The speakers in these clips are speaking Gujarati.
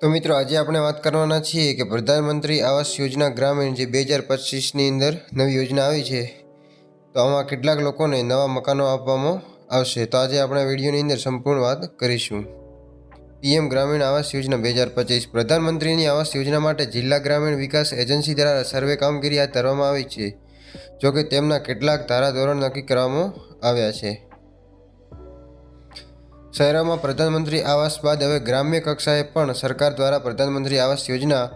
તો મિત્રો, આજે આપણે વાત કરવાના છીએ કે પ્રધાનમંત્રી આવાસ યોજના ગ્રામીણ જે બે હજાર પચીસની અંદર નવી યોજના આવી છે, તો આમાં કેટલાક લોકોને નવા મકાનો આપવામાં આવશે. તો આજે આપણે વિડીયોની અંદર સંપૂર્ણ વાત કરીશું. પીએમ ગ્રામીણ આવાસ યોજના બે હજાર પચીસ પ્રધાનમંત્રીની આવાસ યોજના માટે જિલ્લા ગ્રામીણ વિકાસ એજન્સી દ્વારા સર્વે કામગીરી હાથ ધરવામાં આવી છે, જોકે તેમના કેટલાક ધારાધોરણ નક્કી કરવામાં આવ્યા છે. શહેરોમાં પ્રધાનમંત્રી આવાસ બાદ હવે ગ્રામ્ય કક્ષાએ પણ સરકાર દ્વારા પ્રધાનમંત્રી આવાસ યોજના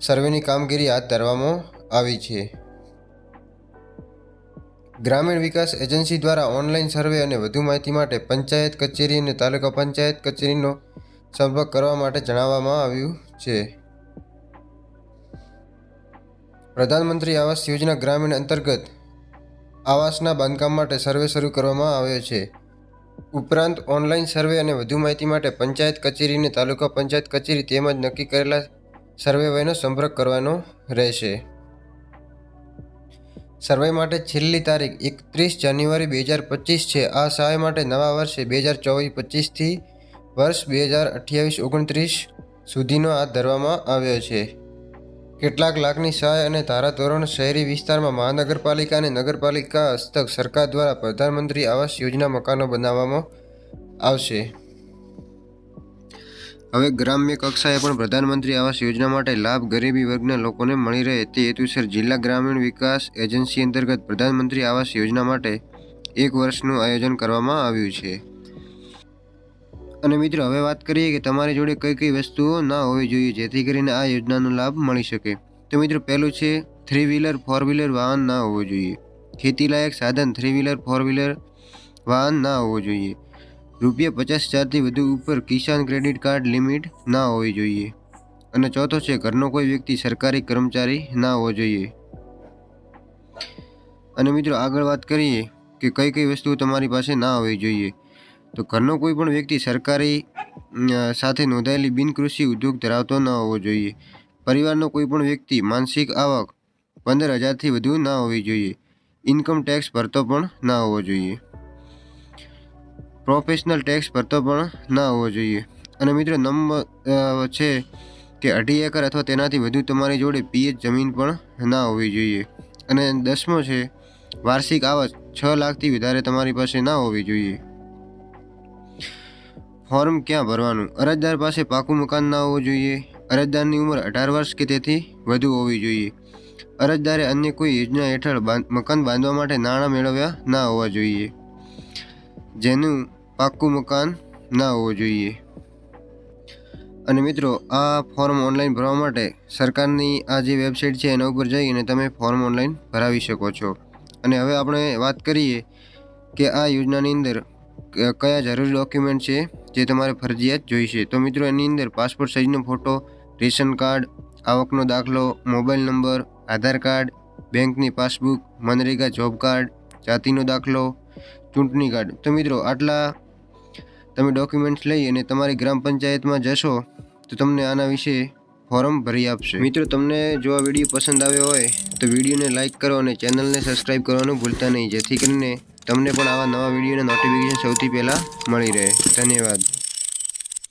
સર્વેની કામગીરી હાથ ધરવામાં આવી છે. ગ્રામીણ વિકાસ એજન્સી દ્વારા ઓનલાઈન સર્વે અને વધુ માહિતી માટે પંચાયત કચેરી અને તાલુકા પંચાયત કચેરીનો સંપર્ક કરવા માટે જણાવવામાં આવ્યું છે. પ્રધાનમંત્રી આવાસ યોજના ગ્રામીણ અંતર્ગત આવાસના બાંધકામ માટે સર્વે શરૂ કરવામાં આવ્યો છે. ઉપરાંત ઓનલાઈન સર્વે અને વધુ માહિતી માટે પંચાયત કચેરી અને તાલુકા પંચાયત કચેરી તેમજ નક્કી કરેલા સર્વે વયનો સંપર્ક કરવાનો રહેશે. સર્વે માટે છેલ્લી તારીખ એકત્રીસ જાન્યુઆરી બે હજાર પચીસ છે. આ સહાય માટે નવા વર્ષે બે હજાર ચોવીસ પચીસથી વર્ષ બે હજાર અઠ્યાવીસ ઓગણત્રીસ સુધીનો હાથ ધરવામાં આવ્યો છે. કેટલાક લાખની સહાય અને ધારાધોરણ શહેરી વિસ્તારમાં મહાનગરપાલિકા અને નગરપાલિકા હસ્તક સરકાર દ્વારા પ્રધાનમંત્રી આવાસ યોજના મકાનો બનાવવામાં આવશે. હવે ગ્રામ્ય કક્ષાએ પણ પ્રધાનમંત્રી આવાસ યોજના માટે લાભ ગરીબી વર્ગના લોકોને મળી રહે તે હેતુસર જિલ્લા ગ્રામીણ વિકાસ એજન્સી અંતર્ગત પ્રધાનમંત્રી આવાસ યોજના માટે એક વર્ષનું આયોજન કરવામાં આવ્યું છે. અને મિત્રો, હવે વાત કરીએ કે તમારી જોડે કઈ કઈ વસ્તુઓ ના હોવી જોઈએ, જેથી કરીને આ યોજનાનો લાભ મળી શકે. તો મિત્રો, પહેલું છે થ્રી વ્હીલર ફોર વ્હીલર વાહન ના હોવું જોઈએ. ખેતીલાયક સાધન થ્રી વ્હીલર ફોર વ્હીલર વાહન ના હોવું જોઈએ. રૂપિયા પચાસ હજારથી વધુ ઉપર કિસાન ક્રેડિટ કાર્ડ લિમિટ ના હોવી જોઈએ. અને ચોથો છે, ઘરનો કોઈ વ્યક્તિ સરકારી કર્મચારી ના હોવો જોઈએ. અને મિત્રો, આગળ વાત કરીએ કે કઈ કઈ વસ્તુઓ તમારી પાસે ના હોવી જોઈએ. તો ઘરનો કોઈ પણ વ્યક્તિ સરકારી સાથે નોંધાયેલી બિનકૃષિ ઉદ્યોગ ધરાવતો ન હોવો જોઈએ. પરિવારનો કોઈ પણ વ્યક્તિ માનસિક આવક પંદર હજારથી વધુ ના હોવી જોઈએ. ઇન્કમ ટેક્સ ભરતો પણ ના હોવો જોઈએ. પ્રોફેશનલ ટેક્સ ભરતો પણ ના હોવો જોઈએ. અને મિત્રો નંબર છે કે અઢી એકર અથવા તેનાથી વધુ તમારી જોડે પીએચ જમીન પણ ના હોવી જોઈએ. અને દસમો છે, વાર્ષિક આવક છ લાખથી વધારે તમારી પાસે ના હોવી જોઈએ. ફોર્મ ક્યાં ભરવાનું? અરજદાર પાસે પાકું મકાન ના હોવું જોઈએ. અરજદારની ઉંમર અઢાર વર્ષ કે તેથી વધુ હોવી જોઈએ. અરજદારે અન્ય કોઈ યોજના હેઠળ મકાન બાંધવા માટે નાણાં મેળવ્યા ના હોવા જોઈએ. જેનું પાક્કું મકાન ના હોવું જોઈએ. અને મિત્રો, આ ફોર્મ ઓનલાઈન ભરવા માટે સરકારની આ જે વેબસાઇટ છે એના ઉપર જઈ અને તમે ફોર્મ ઓનલાઈન ભરાવી શકો છો. અને હવે આપણે વાત કરીએ કે આ યોજનાની અંદર કયા જરૂરી ડોક્યુમેન્ટ છે જે તમારે ફરજિયાત જોઈશે? તો મિત્રો, એની અંદર પાસપોર્ટ સાઇઝનો ફોટો રેશન કાર્ડ, આવકનો દાખલો મોબાઈલ નંબર આધાર કાર્ડ બેંકની પાસબુક મનરેગા જોબ કાર્ડ જાતિનો દાખલો, ચૂંટણી કાર્ડ. તો મિત્રો, આટલા તમે ડોક્યુમેન્ટ્સ લઈ અને તમારી ગ્રામ પંચાયતમાં જશો, તો તમને આના વિશે ફોર્મ ભરી આપશે. મિત્રો, તમને જો આ વીડિયો પસંદ આવ્યો હોય, તો વિડીયોને લાઇક કરો અને ચેનલને સબસ્ક્રાઈબ કરવાનું ભૂલતા નહીં. જેથી કરીને તમને પણ આવા નવા વિડીયોના નોટિફિકેશન સૌથી પહેલાં મળી રહે. ધન્યવાદ.